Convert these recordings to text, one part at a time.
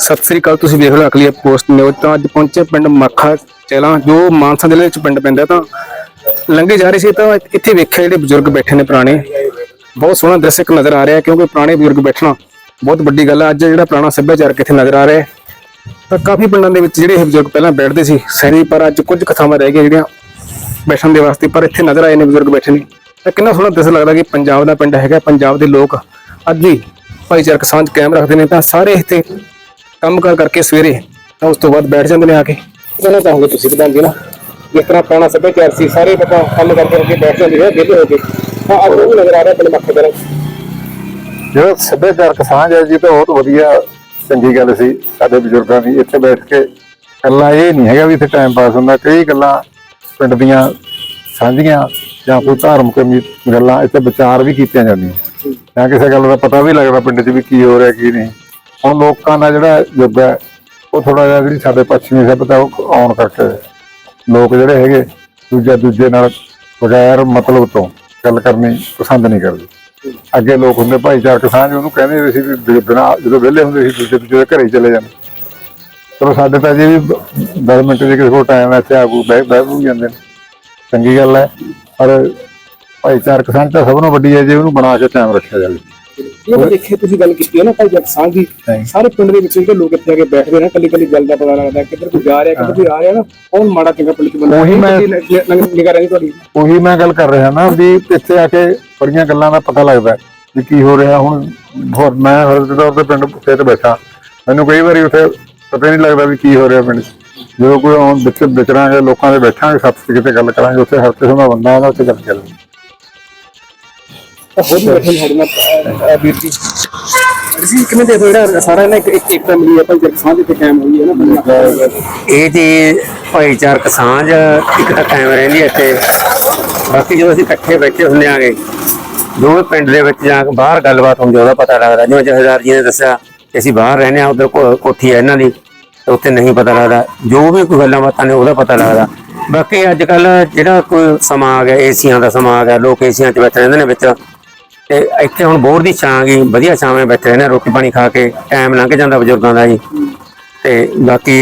ਸਤਿ ਸ੍ਰੀ ਅਕਾਲ, ਤੁਸੀਂ ਵੇਖ ਲਓ ਅਕਲੀ ਪੋਸਟ ਨਿਊਜ਼। ਤਾਂ ਅੱਜ ਪਹੁੰਚੇ ਪਿੰਡ ਮੱਖਾ ਚੈਲਾ ਜੋ ਮਾਨਸਾ ਜ਼ਿਲ੍ਹੇ ਵਿੱਚ ਪਿੰਡ ਪੈਂਦਾ ਤਾਂ ਲੰਘੇ ਜਾ ਰਹੇ ਸੀ, ਤਾਂ ਇੱਥੇ ਵੇਖਿਆ ਜਿਹੜੇ ਬਜ਼ੁਰਗ ਬੈਠੇ ਨੇ ਪੁਰਾਣੇ। ਬਹੁਤ ਸੋਹਣਾ ਦ੍ਰਿਸ਼ ਨਜ਼ਰ ਆ ਰਿਹਾ ਕਿਉਂਕਿ ਪੁਰਾਣੇ ਬਜ਼ੁਰਗ ਬੈਠਣਾ ਬਹੁਤ ਵੱਡੀ ਗੱਲ ਹੈ ਅੱਜ ਜਿਹੜਾ ਪੁਰਾਣਾ ਸੱਭਿਆਚਾਰ ਇੱਥੇ ਨਜ਼ਰ ਆ ਰਿਹਾ ਤਾਂ ਕਾਫੀ ਪਿੰਡਾਂ ਦੇ ਵਿੱਚ ਜਿਹੜੇ ਇਹ ਬਜ਼ੁਰਗ ਪਹਿਲਾਂ ਬੈਠਦੇ ਸੀ ਸੈਰੀ ਪਰ ਅੱਜ ਕੁਝ ਕਥਾਵਾਂ ਰਹਿ ਗਈਆਂ ਜਿਹੜੀਆਂ ਬੈਠਣ ਦੇ ਵਾਸਤੇ, ਪਰ ਇੱਥੇ ਨਜ਼ਰ ਆਏ ਨੇ ਬਜ਼ੁਰਗ ਬੈਠੇ ਨੇ। ਤਾਂ ਕਿੰਨਾ ਸੋਹਣਾ ਦਿਸ ਲੱਗਦਾ ਕਿ ਪੰਜਾਬ ਦਾ ਪਿੰਡ ਹੈਗਾ, ਪੰਜਾਬ ਦੇ ਲੋਕ ਅੱਜ ਵੀ ਭਾਈਚਾਰਕ ਸਾਂਝ ਕਾਇਮ ਰੱਖਦੇ ਨੇ। ਤਾਂ ਸਾਰੇ ਇੱਥੇ ਕੰਮ ਕਾਰ ਕਰਕੇ ਸਵੇਰੇ ਤਾਂ ਉਸ ਤੋਂ ਬਾਅਦ ਬੈਠ ਜਾਂਦੇ ਨੇ ਆ ਕੇ। ਕਹਿਣਾ ਚਾਹੋਗੇ ਤੁਸੀਂ ਪ੍ਰਧਾਨ ਜੀ ਨਾ। ਜਿਸ ਤਰ੍ਹਾਂ ਪੁਰਾਣਾ ਸੱਭਿਆਚਾਰ ਸੀ ਸਾਰੇ ਪਤਾ ਕੰਮ ਕਰਕੇ ਕਰਕੇ ਬੈਠ ਜਾਂਦੇ ਨੇ ਵਿਹਲੇ ਹੋ ਕੇ। ਤਾਂ ਅੱਜ ਉਹ ਵੀ ਨਜ਼ਰ ਆ ਰਿਹਾ ਪਿੰਡ ਮੱਖੇ ਦਾ ਜਿਹੜਾ ਸੱਭਿਆਚਾਰਕ ਸਾਂਝ ਹੈ ਜੀ ਤਾਂ ਬਹੁਤ ਵਧੀਆ ਚੰਗੀ ਗੱਲ ਸੀ। ਸਾਡੇ ਬਜ਼ੁਰਗਾਂ ਦੀ ਇੱਥੇ ਬੈਠ ਕੇ ਗੱਲਾਂ ਇਹ ਨਹੀਂ ਹੈਗਾ ਵੀ ਇੱਥੇ ਟਾਈਮ ਪਾਸ ਹੁੰਦਾ। ਕਈ ਗੱਲਾਂ ਪਿੰਡ ਦੀਆਂ ਸਾਂਝੀਆਂ ਜਾਂ ਕੋਈ ਧਾਰਮਿਕ ਗੱਲਾਂ ਇੱਥੇ ਵਿਚਾਰ ਵੀ ਕੀਤੀਆਂ ਜਾਂਦੀਆਂ। ਜਾਂ ਕਿਸੇ ਗੱਲ ਦਾ ਪਤਾ ਵੀ ਲੱਗਦਾ ਪਿੰਡ 'ਚ ਵੀ ਕੀ ਹੋ ਰਿਹਾ ਕੀ ਨਹੀਂ। ਹੁਣ ਲੋਕਾਂ ਦਾ ਜਿਹੜਾ ਯੁੱਗ ਹੈ, ਉਹ ਥੋੜਾ ਜਿਹਾ ਜਿਹੜੀ ਸਾਡੇ ਪੱਛਮੀ ਸਭਿਅਤਾ, ਉਹ ਆਉਣ ਕਰਕੇ ਲੋਕ ਜਿਹੜੇ ਹੈਗੇ, ਦੂਜਾ ਦੂਜੇ ਨਾਲ ਬਗੈਰ ਮਤਲਬ ਤੋਂ ਗੱਲ ਕਰਨੀ ਪਸੰਦ ਨਹੀਂ ਕਰਦੇ। ਅੱਗੇ ਲੋਕ ਹੁੰਦੇ, ਭਾਈਚਾਰਕ ਸਾਂਝ ਉਹਨੂੰ ਕਹਿੰਦੇ ਹੁੰਦੇ ਸੀ ਵੀ ਬਿਨਾਂ, ਜਦੋਂ ਵਿਹਲੇ ਹੁੰਦੇ ਸੀ, ਦੂਜੇ ਦੂਜੇ ਦੇ ਘਰੇ ਹੀ ਚਲੇ ਜਾਂਦੇ। ਚਲੋ ਸਾਡੇ ਤਾਂ ਜੀ ਵੀ 10 ਮਿੰਟ ਜੇ ਕਿਸੇ ਕੋਲ ਟਾਈਮ ਹੈ, ਇੱਥੇ ਆਗੂ ਬਹਿ ਬਹਿ ਬੂ ਜਾਂਦੇ ਨੇ। ਚੰਗੀ ਗੱਲ ਹੈ, ਪਰ ਭਾਈਚਾਰਕ ਸਾਂਝ ਤਾਂ ਸਭ ਨੂੰ ਵੱਡੀ ਹੈ, ਜੇ ਉਹਨੂੰ ਬਣਾ ਕੇ ਟਾਈਮ ਰੱਖਿਆ ਜਾਵੇ। ਇਹ ਦੇਖੇ ਤੁਸੀਂ ਗੱਲ ਕੀਤੀ ਹੈ ਨਾ ਭਾਈ ਜੱਟ ਦੀ। ਸਾਰੇ ਪਿੰਡ ਦੇ ਵਿੱਚ ਜਿਹੜੇ ਲੋਕ ਇੱਥੇ ਆ ਕੇ ਬੈਠਦੇ ਨੇ ਕੱਲੀ ਕੱਲੀ ਗੱਲ ਦਾ ਪਤਾ ਲੱਗਦਾ ਕਿੱਧਰ ਕੋਈ ਜਾ ਰਿਹਾ ਕਿੱਧਰ ਕੋਈ ਆ ਰਿਹਾ ਨਾ ਕੌਣ ਮਾੜਾ ਚੰਗਾ ਪਿੰਡ ਚ ਬੰਦਾ ਉਹੀ ਮੈਂ- ਨਿਗਾਹ ਰਹੀ ਤੁਹਾਡੀ। ਉਹੀ ਮੈਂ ਗੱਲ ਕਰ ਰਿਹਾ ਨਾ ਵੀ ਇੱਥੇ ਆ ਕੇ ਬੜੀਆਂ ਗੱਲਾਂ ਦਾ ਪਤਾ ਲੱਗਦਾ ਵੀ ਕੀ ਹੋ ਰਿਹਾ ਹੁਣ ਹੋਰ ਮੈਂ ਹਰ ਤੌਰ ਤੇ ਪਿੰਡ ਉੱਤੇ ਤੇ ਬੈਠਾ ਮੈਨੂੰ ਕਈ ਵਾਰੀ ਉੱਥੇ ਪਤਾ ਨਹੀਂ ਲੱਗਦਾ ਵੀ ਕੀ ਹੋ ਰਿਹਾ ਪਿੰਡ 'ਚ। ਜਦੋਂ ਕੋਈ ਹੁਣ ਵਿੱਚ ਵਿਚਰਾਂਗੇ ਲੋਕਾਂ ਦੇ ਬੈਠਾਂਗੇ ਸੱਤ ਤੇ ਕਿਤੇ ਗੱਲ ਕਰਾਂਗੇ ਉੱਥੇ ਹਰ ਕਿਸਮ ਦਾ ਬੰਦਾ ਆਉਂਦਾ ਉੱਥੇ ਗੱਲ ਚੱਲਦੀ ਤਾਂ ਹੋਰ ਵੀ ਬੈਠੇ ਨੇ ਸਾਡੇ ਨਾਲ ਅਹ, ਅਹ, ਵੀਰ ਜੀ। ਅਸੀਂ ਕਿਵੇਂ ਦੇਖੋ ਜਿਹੜਾ ਸਾਰਾ ਨਾ ਇੱਕ ਇੱਕ ਇੱਕ ਮਿਲੀ ਹੈ ਭਾਈ ਜੱਟ ਸਾਂਝ ਤੇ ਕਾਇਮ ਹੋਈ ਹੈ ਨਾ। ਇਹ ਭਾਈਚਾਰਕ ਸਾਂਝ ਇੱਕ ਤਾਂ ਕਾਇਮ ਰਹਿੰਦੀ ਹੈ ਇੱਥੇ। ਬਾਕੀ ਜਦੋਂ ਅਸੀਂ ਇਕੱਠੇ ਬੈਠੇ ਹੁੰਦੇ ਆਂਗੇ ਦੋਵੇਂ ਪਿੰਡ ਦੇ ਵਿੱਚ ਜਾਂ ਬਾਹਰ ਗੱਲਬਾਤ ਹੁੰਦੀ ਉਹਦਾ ਪਤਾ ਲੱਗਦਾ। ਜਿਵੇਂ ਜਹਦਾਰ ਜੀ ਨੇ ਦੱਸਿਆ ਕਿ ਅਸੀਂ ਬਾਹਰ ਰਹਿੰਦੇ ਆ ਉਧਰ ਕੋਠੀ ਹੈ ਇਹਨਾਂ ਦੀ ਉੱਥੇ ਨਹੀਂ ਪਤਾ ਲੱਗਦਾ। ਜੋ ਵੀ ਕੋਈ ਗੱਲਾਂ ਬਾਤਾਂ ਨੇ ਉਹਦਾ ਪਤਾ ਲੱਗਦਾ। ਬਾਕੀ ਅੱਜ ਕੱਲ ਜਿਹੜਾ ਕੋਈ ਸਮਾਂ ਆ ਗਿਆ ਏਸੀਆਂ ਦਾ ਸਮਾਂ ਆ ਗਿਆ ਲੋਕ ਏਸੀਆਂ 'ਚ ਬੈਠੇ ਰਹਿੰਦੇ ਨੇ ਵਿੱਚ। ਤੇ ਇੱਥੇ ਹੁਣ ਬੋਰ ਦੀ ਛਾਂ ਗਈ ਵਧੀਆ ਛਾਵੇਂ ਬੈਠੇ ਰਹਿੰਦੇ ਰੋਟੀ ਪਾਣੀ ਖਾ ਕੇ ਟਾਈਮ ਲੰਘ ਜਾਂਦਾ ਬਜ਼ੁਰਗਾਂ ਦਾ ਜੀ। ਤੇ ਬਾਕੀ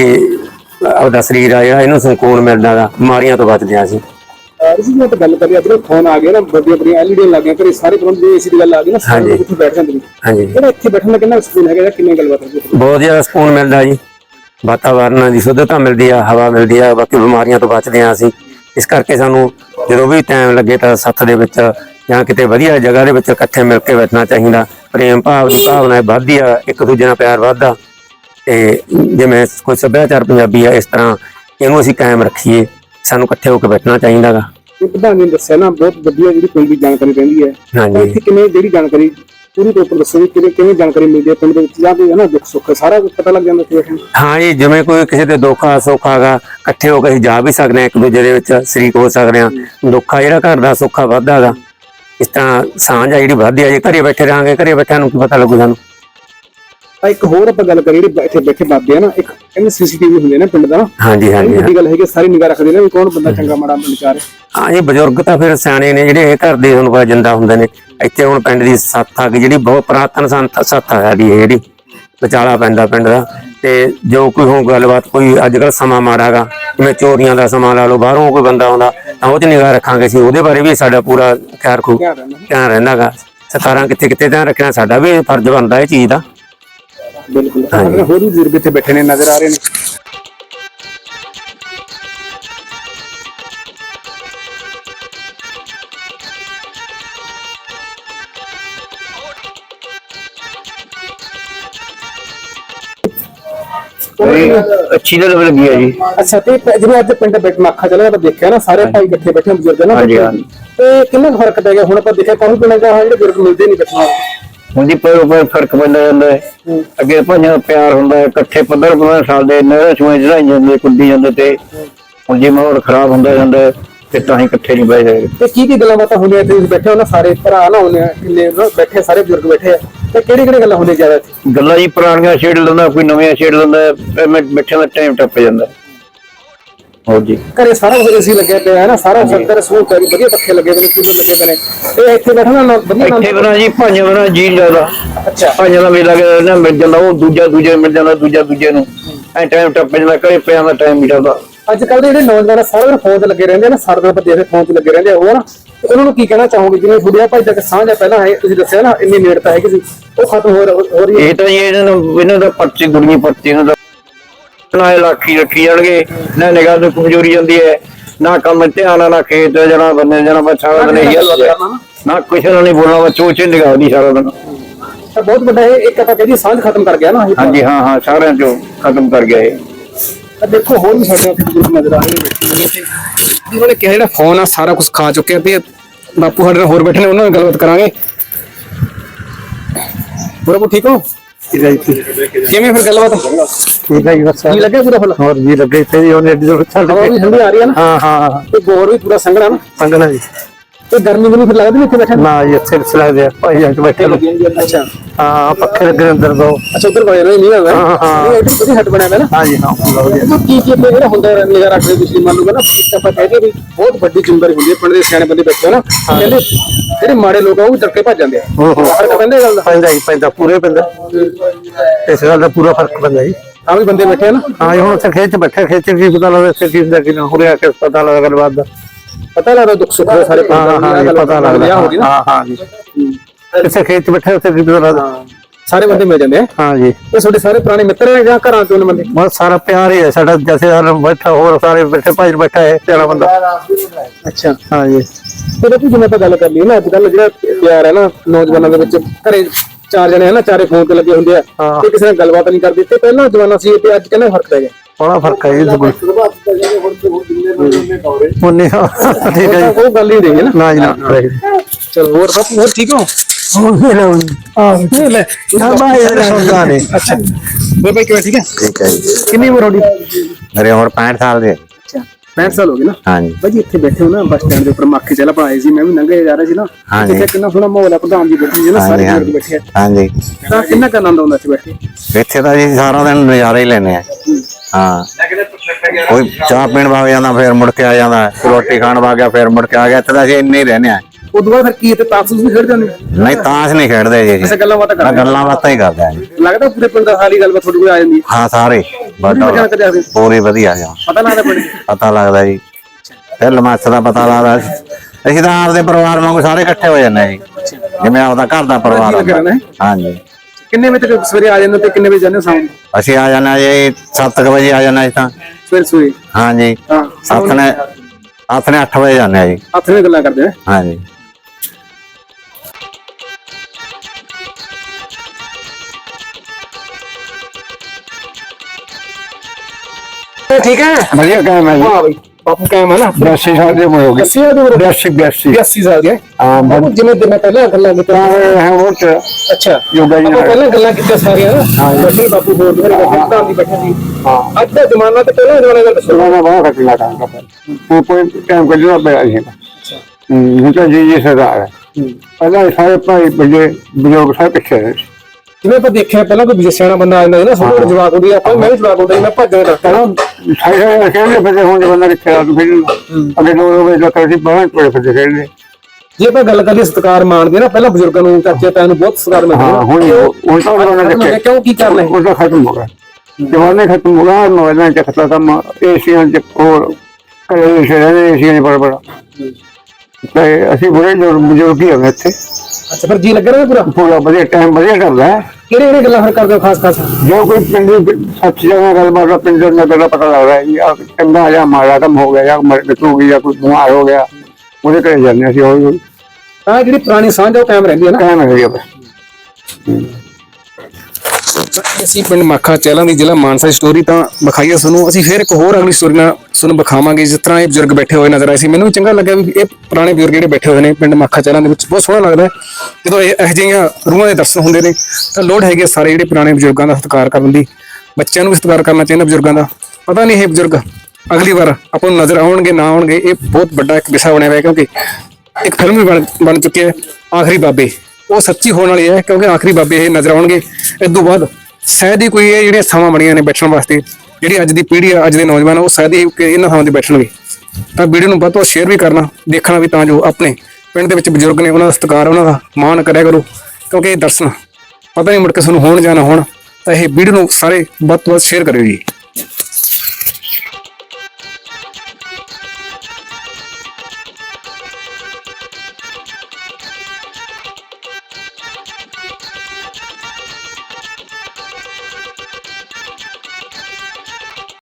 ਆਪਦਾ ਸਰੀਰ ਆ ਜਿਹੜਾ ਇਹਨੂੰ ਸਕੂਨ ਮਿਲਦਾ ਗਾ ਬਿਮਾਰੀਆਂ ਤੋਂ ਬਚਦੇ ਆ ਅਸੀਂ। ਅਹ, ਅਸੀਂ ਜੇ ਗੱਲ ਕਰੀਏ ਅਦਰ ਫੋਨ ਆ ਗਏ ਨਾ ਵੱਡੀਆਂ ਵੱਡੀਆਂ ਐਲਈਡੀ ਲੱਗ ਗਈਆਂ ਘਰੇ ਸਾਰੇ ਪ੍ਰਬੰਧ ਦੀ ਏਸੀ ਦੀ ਗੱਲ ਆ ਗਈ ਨਾ ਸਾਰੇ ਹਾਂਜੀ। ਲੋਕ ਇੱਥੇ ਬੈਠ ਜਾਂਦੇ ਨੇ। ਹਾਂਜੀ। ਜਿਹੜਾ ਇੱਥੇ ਬੈਠਣ ਦਾ ਕਿੰਨਾ ਸਕੂਨ ਹੈਗਾ ਜਾਂ ਕਿੰਨੀ ਗੱਲਬਾਤ ਹੈ ਬਹੁਤ ਜ਼ਿਆਦਾ ਸਕੂਨ ਮਿਲਦਾ ਜੀ। ਵਾਤਾਵਰਨ ਦੀ ਸ਼ੁੱਧਤਾ ਮਿਲਦੀ ਆ ਹਵਾ ਮਿਲਦੀ ਆ ਬਾਕੀ ਬਿਮਾਰੀਆਂ ਤੋਂ ਬਚਦੇ ਆ ਅਸੀਂ। ਇਸ ਕਰਕੇ ਸਾਨੂੰ ਜਦੋਂ ਵੀ ਟਾਈਮ ਲੱਗੇ ਤਾਂ ਸੱਥ ਦੇ ਵਿੱਚ ਜਾਂ ਕਿਤੇ ਵਧੀਆ ਜਗ੍ਹਾ ਦੇ ਵਿੱਚ ਇਕੱਠੇ ਮਿਲ ਕੇ ਬੈਠਣਾ ਚਾਹੀਦਾ। ਪ੍ਰੇਮ ਭਾਵ ਦੀ ਭਾਵਨਾ ਵੱਧਦੀ ਆ ਇੱਕ ਦੂਜੇ ਨਾਲ ਪਿਆਰ ਵੱਧਦਾ। ਤੇ ਜਿਵੇਂ ਕੋਈ ਸੱਭਿਆਚਾਰ ਪੰਜਾਬੀ ਆ ਇਸ ਤਰ੍ਹਾਂ ਇਹਨੂੰ ਅਸੀਂ ਕਾਇਮ ਰੱਖੀਏ ਸਾਨੂੰ ਇਕੱਠੇ ਹੋ ਕੇ ਬੈਠਣਾ ਚਾਹੀਦਾਗਾ ਪ੍ਰਧਾਨ ਜੀ ਨੇ ਦੱਸਿਆ ਨਾ ਬਹੁਤ ਵਧੀਆ ਜਿਹੜੀ ਪਿੰਡ ਦੀ ਜਾਣਕਾਰੀ ਰਹਿੰਦੀ ਹੈ। ਹਾਂਜੀ। ਇੱਥੇ ਕਿਵੇਂ ਜਿਹੜੀ ਜਾਣਕਾਰੀ ਪੂਰੀ ਤੌਰ 'ਤੇ ਦੱਸੋ ਵੀ ਕਿਵੇਂ ਕਿਵੇਂ ਜਾਣਕਾਰੀ ਮਿਲਦੀ ਹੈ ਪਿੰਡ ਦੇ ਵਿੱਚ ਜਾਂ ਕੋਈ ਹੈ ਨਾ ਦੁੱਖ ਸੁੱਖ ਸਾਰਾ ਕੁਝ ਪਤਾ ਲੱਗ ਜਾਂਦਾ ਇੱਥੇ ਬੈਠੇ ਨੂੰ। ਹਾਂ ਜੀ ਜਿਵੇਂ ਕੋਈ ਕਿਸੇ ਦੇ ਦੁੱਖ ਆ ਸੁੱਖ ਆਗਾ ਇਕੱਠੇ ਹੋ ਕੇ ਅਸੀਂ ਜਾ ਵੀ ਸਕਦੇ ਹਾਂ ਇੱਕ ਦੂਜੇ ਦੇ ਵਿੱਚ ਸ਼ਰੀਕ ਹੋ ਸਕਦੇ ਹਾਂ। ਦੁੱਖ ਜਿਹੜਾ ਘਰ ਦਾ ਸੁੱਖ ਆ ਵੱਧਦਾ ਗਾ। ਇਸ ਤਰ੍ਹਾਂ ਸਾਂਝ ਆ ਜਿਹੜੀ ਵੱਧਦੀ ਆ ਜੇ ਘਰੇ ਬੈਠੇ ਰਹਾਂਗੇ ਘਰੇ ਬੈਠਿਆਂ ਨੂੰ ਕੀ ਪਤਾ ਲੱਗੂ ਸਾਨੂੰ? ਤਾਂ ਇੱਕ ਹੋਰ ਆਪਾਂ ਗੱਲ ਕਰੀਏ ਜਿਹੜੇ ਇੱਥੇ ਬੈਠੇ ਬਾਬੇ ਆ ਨਾ ਇੱਕ ਕਹਿੰਦੇ ਸੀਸੀਟੀਵੀ ਹੁੰਦੇ ਨੇ ਪਿੰਡ ਦਾ। ਹਾਂਜੀ ਇਹ ਹਾਂਜੀ ਵੱਡੀ ਗੱਲ ਹੈਗੀ ਸਾਰੀ ਨਿਗਾਹ ਰੱਖਦੇ ਨੇ ਵੀ ਕੌਣ ਬੰਦਾ ਚੰਗਾ ਮਾੜਾ ਵਿਚਾਰ ਹੈ। ਹਾਂ ਇਹ ਬਜ਼ੁਰਗ ਤਾਂ ਫਿਰ ਸਿਆਣੇ ਨੇ ਜਿਹੜੇ ਇਹ ਘਰ ਦੇ ਤੁਹਾਨੂੰ ਪਤਾ ਜਿੰਦਾ ਹੁੰਦੇ ਨੇ। ਇੱਥੇ ਹੁਣ ਪਿੰਡ ਦੀ ਸੱਥ ਆ ਗਈ ਜਿਹੜੀ ਬਹੁਤ ਪੁਰਾਤਨ ਸੰਤ ਸੱਥ ਆ ਸਾਡੀ ਇਹ ਜਿਹੜੀ। ਵਿਚਾਲਾ ਪੈਂਦਾ ਪਿੰਡ ਦਾ। ਤੇ ਜੋ ਕੋਈ ਹੁਣ ਗੱਲਬਾਤ ਕੋਈ ਅੱਜ ਕੱਲ ਸਮਾਂ ਮਾੜਾਗਾ ਜਿਵੇਂ ਚੋਰੀਆਂ ਦਾ ਸਮਾਂ ਲਾ ਲਓ ਬਾਹਰੋਂ ਕੋਈ ਬੰਦਾ ਆਉਂਦਾ ਤਾਂ ਉਹ 'ਚ ਨਿਗਾਹ ਰੱਖਾਂਗੇ ਅਸੀਂ ਉਹਦੇ ਬਾਰੇ ਵੀ ਸਾਡਾ ਪੂਰਾ ਖਿਆਲ ਖੂ ਧਿਆਨ ਰਹਿੰਦਾਗਾ ਸਰਕਾਰਾਂ ਕਿੱਥੇ ਕਿੱਥੇ ਧਿਆਨ ਰੱਖਣਾ ਸਾਡਾ ਵੀ ਫਰਜ਼ ਬਣਦਾ ਇਹ ਚੀਜ਼ ਦਾ। ਬਿਲਕੁਲ। ਹੋਰ ਵੀ ਬਜ਼ੁਰਗ ਇੱਥੇ ਬੈਠੇ ਨੇ ਨਜ਼ਰ ਆ ਰਹੇ ਨੇ। ਅੱਛੀ ਤਾਂ ਲੱਗੀ ਹੈ ਜੀ। ਅੱਛਾ ਤੇ ਪ- ਜਿਵੇਂ ਅੱਜ ਪਿੰਡ ਬੈਠ ਮੱਖਾ ਚਲਿਆ ਆਪਾਂ ਦੇਖਿਆ ਨਾ ਸਾਰੇ ਭਾਈ ਇਕੱਠੇ ਬੈਠੇ ਬਜ਼ੁਰਗ ਨਾ ਹਾਂਜੀ, ਬੈਠੇ। ਹਾਂਜੀ। ਤੇ ਕਿੰਨਾ ਕੁ ਫ਼ਰਕ ਪੈ ਗਿਆ? ਹੁਣ ਆਪਾਂ ਦੇਖਿਆ ਕੌਣ ਪਿੰਡਾਂ ਦਾ ਜਿਹੜੇ ਬਜ਼ੁਰਗ ਮਿਲਦੇ ਨਹੀਂ ਹੁਣ ਜੀ ਪਰ ਉੱਪਰ ਫ਼ਰਕ ਪੈਂਦਾ ਜਾਂਦਾ ਹੈ। ਅੱਗੇ ਭਾਈਆਂ ਦਾ ਪਿਆਰ ਹੁੰਦਾ ਹੈ ਇਕੱਠੇ ਪੱਧਰ ਪੱਧਰ ਸਾਲ ਦੇ ਨਹਿਰਾਂ ਚੋਂ ਚੜਾਈ ਜਾਂਦੇ ਕੁੱਦੀ ਜਾਂਦੇ ਤੇ ਹੁਣ ਜੀ ਮਾਹੌਲ ਖਰਾਬ ਹੁੰਦਾ ਜਾਂਦਾ ਹੈ, ਤੇ ਤਾਂ ਹੀ ਇਕੱਠੇ ਨਹੀਂ ਬਹਿ ਸਕਦੇ ਤੇ ਕੀ ਕੀ ਗੱਲਾਂ ਬਾਤਾਂ ਹੁੰਦੀਆਂ ਇੱਥੇ? ਤੁਸੀਂ ਬੈਠੇ ਹੋ ਨਾ ਸਾਰੇ ਭਰਾ ਨਾ ਹੁੰਦੇ ਆ ਕਿੰਨੇ ਨਾ ਬੈਠੇ ਸਾਰੇ ਬਜ਼ੁਰਗ ਬੈਠੇ ਆ। ਤੇ ਕਿਹੜੀ ਕਿਹੜੀ ਗੱਲਾਂ ਹੁੰਦੀਆਂ ਜ਼ਿਆਦਾ ਇੱਥੇ? ਗੱਲਾਂ ਜੀ ਪੁਰਾਣੀਆਂ ਛੇੜ ਲੈਂਦਾ ਕੋਈ ਨਵੀਆਂ ਛੇੜ ਲੈਂਦਾ ਐਵੇਂ ਬੈਠਿਆਂ ਦਾ ਟਾਈਮ ਟੱਪ ਜਾਂਦਾ। ਹੈ। ਜੀ। ਘਰੇ ਸਾਰਾ ਕੁਝ ਏਸੀ ਲੱਗਿਆ ਪਿਆ ਹੈ ਨਾ? ਸਾਰਾ ਸੰਦਰ ਸਹੂਲਤ ਹੈ ਵਧੀਆ ਪੱਖੇ ਲੱਗੇ ਹੋਏ ਨੇ ਕਿੰਨੇ ਲੱਗੇ ਪਏ ਨੇ? ਤੇ ਇੱਥੇ ਬੈਠਣਾ ਨਾ ਵਧੀਆ ਇੱਥੇ ਬਣਾ ਜੀ ਭਾਈਆਂ ਬਣਾ ਜੀ ਜ਼ਿਆਦਾ ਅੱਛਾ। ਭਾਈਆਂ ਦਾ ਮੇਲਾ ਨਾ ਮਿਲ ਜਾਂਦਾ ਉਹ ਦੂਜਾ ਦੂਜੇ ਮਿਲ ਜਾਂਦਾ ਦੂਜਾ ਦੂਜੇ ਨੂੰ। ਐ ਟਾਈਮ ਟੱਪ ਜਾਂਦਾ ਘਰੇ ਪਿਆ ਦਾ ਟਾਈਮ ਮਿਲਦਾ ਅੱਜ ਕੱਲ ਦੇ ਜਿਹੜੇ ਨੌਜਵਾਨ ਆ, ਸਾਰਾ ਦਿਨ ਫੋਨ ਤੇ ਲੱਗੇ ਰਹਿੰਦੇ ਆ ਨਾ ਸਾਰਾ ਦਿਨ ਦੇਖਦੇ ਫੋਨ ਤੇ ਲੱਗੇ ਰਹਿੰਦੇ ਆ ਉਹ ਨਾ ਉਹਨਾਂ ਨੂੰ ਕੀ ਕਹਿਣਾ ਚਾਹੋਗੇ? ਜਿਵੇਂ ਥੋੜੀ ਭਾਈ ਤੱਕ ਸਾਂਝ ਆ ਪਹਿਲਾਂ ਹੈ ਤੁਸੀਂ ਦੱਸਿਆ ਨਾ ਇੰਨੀ ਨੇੜਤਾ ਹੈਗੀ ਸੀ ਉਹ ਖਤਮ ਹੋ ਹੋ ਰਹੀ ਹੈ। ਇਹ ਤਾਂ ਇਹਨਾਂ ਨੂੰ ਇਹਨਾਂ ਦਾ ਪਰਚੀ ਗੁਰਨੀ ਪਰਚੀ ਇਹਨਾਂ ਦਾ ਨਾ ਇਹ ਲਾਖੀ ਰੱਖੀ ਜਾਣਗੇ ਨਾ ਨਿਗਾਹ ਨੂੰ ਕਮਜ਼ੋਰੀ ਜਾਂਦੀ ਹੈ ਨਾ ਕੰਮ ਧਿਆਨ ਨਾ ਖੇਤ ਜਾਣਾ ਬੰਨੇ ਜਾਣਾ ਬਸ ਸਾਰਾ ਦਿਨ ਇਹੀ ਹਾਲ ਹੈ। ਨਾ ਕਿਸੇ ਨਾਲ ਨਹੀਂ ਬੋਲਣਾ ਬਸ ਚੋਚੇ ਨਿਗਾਹ ਦੀ ਸਾਰਾ ਦਿਨ। ਬਹੁਤ ਵੱਡਾ ਇਹ ਇੱਕ ਆਪਾਂ ਕਹਿੰਦੇ ਸਾਂਝ ਖਤਮ ਕਰ ਗਿਆ ਨਾ ਹਾਂਜੀ ਹਾਂ ਹਾਂ ਸਾਰਿਆਂ ਚੋਂ ਖਤਮ ਕਰ ਗਿਆ ਇਹ। ਤਾਂ ਦੇਖੋ ਹੋਰ ਵੀ ਸਾਡੇ ਬਜ਼ੁਰਗ ਨਜ਼ਰ ਆ ਰਹੇ ਨੇ ਉਹਨਾਂ ਨੇ ਕਿਹਾ ਜਿਹੜਾ ਫੋਨ ਆ ਸਾਰਾ ਕੁਝ ਖਾ ਚੁੱਕਿਆ ਤੇ ਬਾਪੂ ਸਾਡੇ ਨਾਲ ਹੋਰ ਬੈਠੇ ਨੇ ਉਹਨਾਂ ਨਾਲ ਗੱਲਬਾਤ ਕਰਾਂਗੇ। ਬਰੋ ਠੀਕ ਹੋ? ਕਿਵੇਂ ਫਿਰ ਗੱਲਬਾਤ? ਠੀਕ ਹੈ ਜੀ ਬਸ। ਕੀ ਲੱਗਿਆ ਪੂਰਾ ਫਲ ਹੋਰ ਜੀ ਲੱਗੇ ਤੇ ਉਹਨੇ ਜਦੋਂ ਛੱਡ ਹਵਾ ਵੀ ਠੰਡੀ ਆ ਰਹੀ ਹੈ ਨਾ? ਹਾਂ ਹਾਂ। ਤੇ ਗੋਰ ਵੀ ਪੂਰਾ ਸੰਘਣਾ ਨਾ? ਸੰਗਣਾ ਜੀ। ਤੇ ਗਰਮੀ ਵੀ ਫਿਰ ਲੱਗਦੀ ਨਹੀਂ ਇੱਥੇ ਬੈਠੇ ਨਾ? ਜੀ ਇੱਥੇ ਸਲਾਹ ਦੇ ਭਾਈ ਆ ਕੇ ਬੈਠੇ ਲੋਕ ਅੱਛਾ। ਹਾਂ ਪੱਖੇ ਲੱਗੇ ਨੇ ਅੰਦਰ ਦੋ। ਅੱਛਾ ਉਧਰ ਬਣੇ ਨਹੀਂ ਆਉਂਦਾ। ਹਾਂ, ਹਾਂ। ਇਹ ਇੱਥੇ ਵਧੀਆ ਹੱਟ ਬਣਿਆ ਹੋਇਆ ਨਾ। ਹਾਂ ਜੀ ਹਾਂ ਪੂਰਾ ਹੋ ਗਿਆ ਉਹ ਕੀ ਕੀ ਆਪਣੇ ਜਿਹੜਾ ਹੁੰਦਾ ਹੈ ਨਿਗਾਹ ਰੱਖਦੇ ਤੁਸੀਂ ਮੰਨ ਲਓ ਨਾ ਆਪਾਂ ਕਹਿੰਦੇ ਵੀ ਬਹੁਤ ਵੱਡੀ ਜ਼ਿੰਮੇਵਾਰੀ ਹੁੰਦੀ ਹੈ ਪਿੰਡ ਦੇ ਸਿਆਣੇ ਬੰਦੇ ਬੈਠੇ ਨਾ ਕਹਿੰਦੇ ਜਿਹੜੇ ਮਾੜੇ ਲੋਕ ਆ ਉਹ ਵੀ ਡਰ ਕੇ ਭੱਜ ਜਾਂਦੇ ਆ। ਹੋ ਹੋ। ਫ਼ਰਕ ਪੈਂਦਾ ਇਹ ਗੱਲ ਦਾ? ਪੈਂਦਾ ਜੀ ਪੈਂਦਾ ਪੂਰੇ ਪੈਂਦਾ। ਇਸ ਗੱਲ ਦਾ ਪੂਰਾ ਫ਼ਰਕ ਪੈਂਦਾ ਜੀ। ਆ ਵੀ ਬੰਦੇ ਬੈਠੇ ਆ ਨਾ। ਹਾਂ ਜੀ ਹੁਣ ਉੱਥੇ ਖੇਤ ਚ ਬੈਠੇ ਖੇਤ ਚ ਕੀ ਪਤਾ ਲੱਗਦਾ ਇੱਥੇ ਕੀ ਹੁੰਦਾ ਕੀ ਨਾ ਹੋ ਰਿਹਾ ਕਿ ਪਤਾ ਲੱਗਦਾ ਗੱਲਬਾਤ ਦਾ। ਪਤਾ ਲੱਗਦਾ ਦੁੱਖ ਸੁੱਖ ਦੇ ਸਾਰੇ ਹਾਂ ਹਾਂ ਪਤਾ ਲੱਗਦਾ ਹੋ ਗਈ ਨਾ। ਹਾਂ ਹਾਂ ਜੀ ਕਿਸੇ ਖੇਤ ਚ ਬੈਠੇ ਉੱਥੇ ਕੀ ਪਤਾ ਲੱਗਦਾ ਸਾਰੇ ਬੰਦੇ ਮਿਲ ਜਾਂਦੇ ਆ। ਹਾਂ ਜੀ। ਇਹ ਤੁਹਾਡੇ ਸਾਰੇ ਪੁਰਾਣੇ ਮਿੱਤਰ ਨੇ ਜਾਂ ਘਰਾਂ ਤੋਂ ਨੇ ਬੰਦੇ ਬਹੁਤ ਸਾਰਾ ਪਿਆਰ ਹੀ ਹੈ ਸਾਡਾ ਜਥੇਦਾਰ ਬੈਠਾ ਹੋਰ ਸਾਰੇ ਬੈਠੇ ਭਾਈ ਬੈਠਾ ਹੈ ਤੇਰਾ ਬੰਦਾ। ਅੱਛਾ। ਹਾਂ ਜੀ। ਤੇ ਦੇਖੋ ਜਿਵੇਂ ਆਪਾਂ ਗੱਲ ਕਰ ਲਈ ਨਾ ਅੱਜ ਕੱਲ ਜਿਹੜਾ ਪਿਆਰ ਹੈ ਨਾ ਨੌਜਵਾਨਾਂ ਦੇ ਵਿੱਚ ਘਰੇ ਚਾਰ ਜਣੇ ਹੈ ਨਾ ਚਾਰੇ ਫੋਨ ਤੇ ਲੱਗੇ ਹੁੰਦੇ ਆ। ਤੇ ਕਿਸੇ ਨਾਲ ਗੱਲਬਾਤ ਨਹੀਂ ਕਰਦੇ। ਤੇ ਪਹਿਲਾਂ ਜਵਾਨਾ ਸੀ ਤੇ ਅੱਜ ਕਹਿੰਦੇ ਫ਼ਰਕ ਪੈ ਗਿਆ? ਬੜਾ ਫ਼ਰਕ ਹੈ ਜੀ ਬਿਲਕੁਲ ਉਹਨੇ ਠੀਕ ਹੈ ਜੀ। ਉਹ ਗੱਲ ਹੀ ਹੈ ਨਾ। ਨਾ ਜੀ ਨਾ। ਚਲੋ ਹੋਰ ਬਾਪੂ ਹੋਰ ਠੀਕ ਹੋ? ਲੈ ਸੁਣਦਾ ਨਹੀਂ ਅੱਛਾ। ਬੇਬੇ ਕਿਵੇਂ ਠੀਕ ਹੈ? ਠੀਕ ਹੈ ਜੀ। ਕਿੰਨੀ ਉਮਰ ਹੋਣੀ ਮੇਰੇ ਉਮਰ 65 ਸਾਲ ਦੇ। ਅੱਛਾ। 65 ਸਾਲ ਹੋ ਗਏ ਨਾ? ਹਾਂਜੀ ਬਾਜੀ ਇੱਥੇ ਬੈਠੇ ਹੋ ਨਾ ਬੱਸ ਸਟੈਂਡ ਦੇ ਉੱਪਰ ਮੱਖੀ ਚੱਲ ਪਾਏ ਸੀ ਮੈਂ ਵੀ ਲੰਘੇ ਜਾ ਰਿਹਾ ਸੀ ਨਾ। ਇੱਥੇ ਕਿੰਨਾ ਸੋਹਣਾ ਮਾਹੌਲ ਹੈ ਪ੍ਰਧਾਨ ਜੀ ਬੈਠੇ ਸੀ ਨਾ ਸਾਰੇ ਹਾਂਜੀ ਬੈਠੇ ਆ। ਹਾਂਜੀ ਤਾਂ ਕਿੰਨਾ ਕੁ ਆਨੰਦ ਆਉਂਦਾ ਇੱਥੇ ਬੈਠ? ਇੱਥੇ ਤਾਂ ਜੀ ਸਾਰਾ ਦਿਨ ਨਜ਼ਾਰੇ ਹੀ ਲੈਨੇ ਆ। ਹਾਂ। ਕੋਈ ਚਾਹ ਪੀਣ ਵਗ ਜਾਂਦਾ ਫਿਰ ਮੁੜ ਕੇ ਆ ਜਾਂਦਾ ਰੋਟੀ ਖਾਣ ਵਗ ਗਿਆ ਫਿਰ ਮੁੜ ਕੇ ਆ ਗਿਆ ਇੱਥੇ ਤਾਂ ਅਸੀਂ ਇੰਨੇ ਹੀ ਰਹਿੰਦੇ ਆ ਉਦੋਂ ਬਾਅਦ ਫਿਰ ਕੀ ਤੇ ਤਾਸੂਸ ਵੀ ਖੇਡ ਜਾਂਦੇ ਨਹੀਂ ਤਾਸ਼ ਨਹੀਂ ਖੇਡਦੇ ਜੀ ਅਸੀਂ। ਗੱਲਾਂ ਬਾਤਾਂ ਕਰਦੇ ਗੱਲਾਂ ਬਾਤਾਂ ਹੀ ਕਰਦੇ ਆ ਲੱਗਦਾ ਪੂਰੇ ਪਿੰਡ ਦਾ ਸਾਰੀ ਗੱਲਬਾਤ ਤੁਹਾਡੇ ਕੋਲ ਆ ਜਾਂਦੀ ਹੈ? ਹਾਂ ਸਾਰੇ। ਬੜਾ ਆ ਪੂਰੀ ਵਧੀਆ ਜੀ ਪਤਾ ਲੱਗਦਾ ਪਿੰਡ। ਪਤਾ ਲੱਗਦਾ ਜੀ। ਫਿਰ ਲਮਾਸ ਦਾ ਪਤਾ ਲੱਗਦਾ। ਅਸੀਂ ਤਾਂ ਆਪਦੇ ਪਰਿਵਾਰ ਵਾਂਗੂ ਸਾਰੇ ਇਕੱਠੇ ਹੋ ਜਾਂਦੇ ਆ ਜੀ। ਜਿਵੇਂ ਆਪਦਾ ਘਰ ਦਾ ਪਰਿਵਾਰ ਹਾਂਜੀ। ਕਿੰਨੇ ਵਜੇ ਤੱਕ ਸਵੇਰੇ ਆ ਜਾਂਦੇ ਤੇ ਕਿੰਨੇ ਵਜੇ ਜਾਂਦੇ ਹੋ ਸ਼ਾਮ ਨੂੰ? ਅਸੀਂ ਆ ਜਾਣਾ ਜੀ 7 ਵਜੇ ਆ ਜਾਣਾ ਜੀ ਤਾਂ। ਸਵੇਰੇ ਸਵੇਰੇ? ਹਾਂਜੀ ਹਾਂ ਸੱਤ ਨੇ ਸੱਤ ਨੇ 8 ਵਜੇ ਜਾਂਦੇ ਆ ਜੀ। ਹੱਥ ਨਾਲ ਗੱਲਾਂ ਕਰਦੇ ਆ। ਹਾਂਜੀ ਠੀਕ ਹੈ? ਵਧੀਆ ਕੰਮ ਹੈ ਜੀ ਹਾਂ ਬਈ? ਬਾਪੂ ਕਾਇਮ ਹੈ ਨਾ 82 ਸਾਲ ਦੇ ਉਮਰ ਹੋ ਗਈ ਦੱਸਿਆ ਤੂੰ 82 82 80 ਸਾਲ ਦੇ ਹਾਂ ਬਾਪੂ ਜਿਵੇਂ ਤੇ ਮੈਂ ਪਹਿਲਾਂ ਗੱਲਾਂ ਕੀਤੀਆਂ ਹੈ ਉਹ ਚ ਅੱਛਾ ਯੋਗਾ ਜੀ ਆਪਾਂ ਨਾਲ ਪਹਿਲਾਂ ਗੱਲਾਂ ਕੀਤੀਆਂ ਸਾਰੀਆਂ ਬੈਠੇ ਬਾਪੂ ਹੋਰ ਵੀ ਬੈਠੇ ਪ੍ਰਧਾਨ ਦੀ ਬੈਠੇ ਸੀ ਹਾਂ ਅੱਜ ਦਾ ਜ਼ਮਾਨਾ ਤੇ ਪਹਿਲਾਂ ਜ਼ਮਾਨੇ ਦਾ ਦੱਸੋ ਉਹਨਾਂ ਦਾ ਬਹੁਤ ਖਤਲਾ ਕੰਮ ਕਰਦਾ ਉਹ ਕੋਈ ਟਾਈਮ ਕੱਢਣਾ ਪਿਆ ਸੀ ਹੂੰ ਹੁਣ ਤਾਂ ਜੀ ਜੀ ਸਰਦਾਰ ਹੈ ਪਹਿਲਾਂ ਇਹ ਸਾਰੇ ਭਾਈ ਜਿਵੇਂ ਆਪਾਂ ਦੇਖਿਆ ਪਹਿਲਾਂ ਕੋਈ ਵਿਜੇ ਸਿਆਣਾ ਬੰਦਾ ਆ ਜਾਂਦਾ ਸੀ ਨਾ ਸੋਹਣਾ ਜਵਾਕ ਹੁੰਦੀ ਆਪਾਂ ਮੈਂ ਵੀ ਜਵਾਕ ਹੁੰਦਾ ਸੀ ਮੈਂ ਭੱਜਣ ਕਰਤਾ ਨਾ ਸਾਰੇ ਕਹਿੰਦੇ ਫਿਰ ਹੁਣ ਜਵਾਨਾ ਕਿੱਥੇ ਆ ਫਿਰ ਅਗੇ ਦੋ ਦੋ ਵਜੇ ਤੱਕ ਅਸੀਂ ਬਾਹਰ ਪੜੇ ਫਿਰ ਖੇਡਦੇ। ਜੇ ਆਪਾਂ ਗੱਲ ਕਰੀਏ ਸਤਿਕਾਰ ਮਾਣਦੇ ਨਾ ਪਹਿਲਾਂ ਬਜ਼ੁਰਗਾਂ ਨੂੰ ਚਾਚੇ ਤਾਇਆਂ ਨੂੰ ਬਹੁਤ ਸਤਿਕਾਰ ਮਿਲਦਾ ਹਾਂ ਹੁਣ ਹੁਣ ਤਾਂ ਜਵਾਨਾ ਮੈਂ ਕਿੱਥੇ ਕਿਉਂ ਕੀ ਕਰਨਾ ਹੈ ਉਹ ਤਾਂ ਖਤਮ ਹੋ ਗਿਆ। ਜਵਾਨੇ ਖਤਮ ਹੋ ਗਿਆ ਨੌਜਵਾਨ ਚ ਖਤਲਾ ਕੰਮ ਏਸ਼ੀਆਂ ਚ ਹੋਰ ਕਰੇ ਸ਼ਹਿਰਾਂ ਏਸ਼ੀਆਂ ਚ ਬੜਾ ਬੜਾ ਤੇ ਅਸੀਂ ਬੁਰੇ ਜੋ ਬਜ਼ੁਰਗ ਹੀ ਹਾਂ ਇੱਥੇ। ਅੱਛਾ ਫਿਰ ਜੀ ਲੱਗ ਰਿਹਾ ਪੂਰਾ? ਪੂਰਾ ਵਧੀਆ ਟਾਈਮ ਵਧੀਆ ਕਰਦਾ ਹੈ। ਕਿਹੜੇ ਕਿਹੜੇ ਗੱਲਾਂ ਫਿਰ ਕਰਦੇ ਹੋ ਖਾਸ ਖਾਸ? ਜੋ ਕੋਈ ਪਿੰਡ ਦੀ ਸੱਚ ਜਗ੍ਹਾ ਗੱਲਬਾਤ ਦਾ ਪਿੰਡ ਦਾ ਗੱਲਾਂ ਪਤਾ ਲੱਗਦਾ ਹੈ ਕਿ ਆ ਚੰਗਾ ਜਾਂ ਮਾੜਾ ਕੰਮ ਹੋ ਗਿਆ ਜਾਂ ਮਰਗਤ ਹੋ ਗਈ ਜਾਂ ਕੋਈ ਬਿਮਾਰ ਹੋ ਗਿਆ ਉਹਦੇ ਘਰੇ ਜਾਂਦੇ ਅਸੀਂ ਹੌਲੀ ਤਾਂ ਜਿਹੜੀ ਪੁਰਾਣੀ ਸਾਂਝ ਆ ਉਹ ਕਾਇਮ ਰਹਿੰਦੀ ਹੈ ਨਾ? ਟਾਈਮ ਹੈ ਜੀ ਬਸ ਅਸੀਂ ਪਿੰਡ ਮੱਖਾ ਚਹਿਲਾਂ ਦੀ ਜ਼ਿਲ੍ਹਾ ਮਾਨਸਾ ਦੀ ਸਟੋਰੀ ਤਾਂ ਵਿਖਾਈਏ ਤੁਹਾਨੂੰ, ਅਸੀਂ ਫਿਰ ਇੱਕ ਹੋਰ ਅਗਲੀ ਸਟੋਰੀ ਨਾਲ ਤੁਹਾਨੂੰ ਵਿਖਾਵਾਂਗੇ, ਜਿਸ ਤਰ੍ਹਾਂ ਇਹ ਬਜ਼ੁਰਗ ਬੈਠੇ ਹੋਏ ਨਜ਼ਰ ਆਏ ਸੀ। ਮੈਨੂੰ ਵੀ ਚੰਗਾ ਲੱਗਿਆ ਵੀ ਇਹ ਪੁਰਾਣੇ ਬਜ਼ੁਰਗ ਜਿਹੜੇ ਬੈਠੇ ਹੋਏ ਨੇ ਪਿੰਡ ਮੱਖਾ ਚਹਿਲਾਂ ਦੇ ਵਿੱਚ, ਬਹੁਤ ਸੋਹਣਾ ਲੱਗਦਾ ਜਦੋਂ ਇਹ ਇਹੋ ਜਿਹੀਆਂ ਰੂਹਾਂ ਦੇ ਦਰਸ਼ਨ ਹੁੰਦੇ ਨੇ, ਤਾਂ ਲੋੜ ਹੈਗੀ ਹੈ ਸਾਰੇ ਜਿਹੜੇ ਪੁਰਾਣੇ ਬਜ਼ੁਰਗਾਂ ਦਾ ਸਤਿਕਾਰ ਕਰਨ ਦੀ, ਬੱਚਿਆਂ ਨੂੰ ਵੀ ਸਤਿਕਾਰ ਕਰਨਾ ਚਾਹੀਦਾ ਬਜ਼ੁਰਗਾਂ ਦਾ। ਪਤਾ ਨਹੀਂ ਇਹ ਬਜ਼ੁਰਗ ਅਗਲੀ ਵਾਰ ਆਪਾਂ ਨੂੰ ਨਜ਼ਰ ਆਉਣਗੇ, ਨਾ ਆਉਣਗੇ, ਇਹ ਬਹੁਤ ਵੱਡਾ ਇੱਕ ਵਿਸ਼ਾ ਬਣਿਆ ਹੋਇਆ ਕਿਉਂਕਿ ਇੱਕ ਫਿਲਮ ਵੀ ਬਣ ਬਣ ਚੁੱਕੀ ਹੈ, ਆਖਰੀ ਬਾਬੇ। ਉਹ ਸੱਚੀ ਹੋਣ ਵਾਲੀ ਹੈ, ਕਿਉਂਕਿ ਆਖਰੀ ਬਾਬੇ ਇਹ ਨਜ਼ਰ ਆਉਣਗੇ। ਇਸ ਤੋਂ ਬਾਅਦ ਸ਼ਾਇਦ ਹੀ ਕੋਈ ਇਹ ਜਿਹੜੀਆਂ ਥਾਵਾਂ ਬਣੀਆਂ ਨੇ ਬੈਠਣ ਵਾਸਤੇ ਜਿਹੜੀ ਅੱਜ ਦੀ ਪੀੜ੍ਹੀ ਆ ਅੱਜ ਦੇ ਨੌਜਵਾਨ ਆ, ਉਹ ਸ਼ਾਇਦ ਹੀ ਇਹਨਾਂ ਥਾਵਾਂ ਤੇ ਬੈਠਣਗੇ। ਤਾਂ ਵੀਡੀਓ ਨੂੰ ਵੱਧ ਤੋਂ ਸ਼ੇਅਰ ਵੀ ਕਰਨਾ ਦੇਖਣਾ ਵੀ ਤਾਂ ਜੋ ਆਪਣੇ ਪਿੰਡ ਦੇ ਵਿੱਚ ਬਜ਼ੁਰਗ ਨੇ ਉਹਨਾਂ ਦਾ ਸਤਿਕਾਰ ਉਹਨਾਂ ਦਾ ਮਾਣ ਕਰਿਆ ਕਰੋ ਕਿਉਂਕਿ ਇਹ ਦਰਸ਼ਨ ਪਤਾ ਨਹੀਂ ਮੁੜ ਕੇ ਤੁਹਾਨੂੰ ਹੋਣ ਜਾਂ ਨਾ ਹੋਣ ਤਾਂ ਇਹ ਵੀਡੀਓ ਨੂੰ ਸਾਰੇ ਵੱਧ ਤੋਂ ਵੱਧ ਸ਼ੇਅਰ ਕਰਿਓ ਜੀ।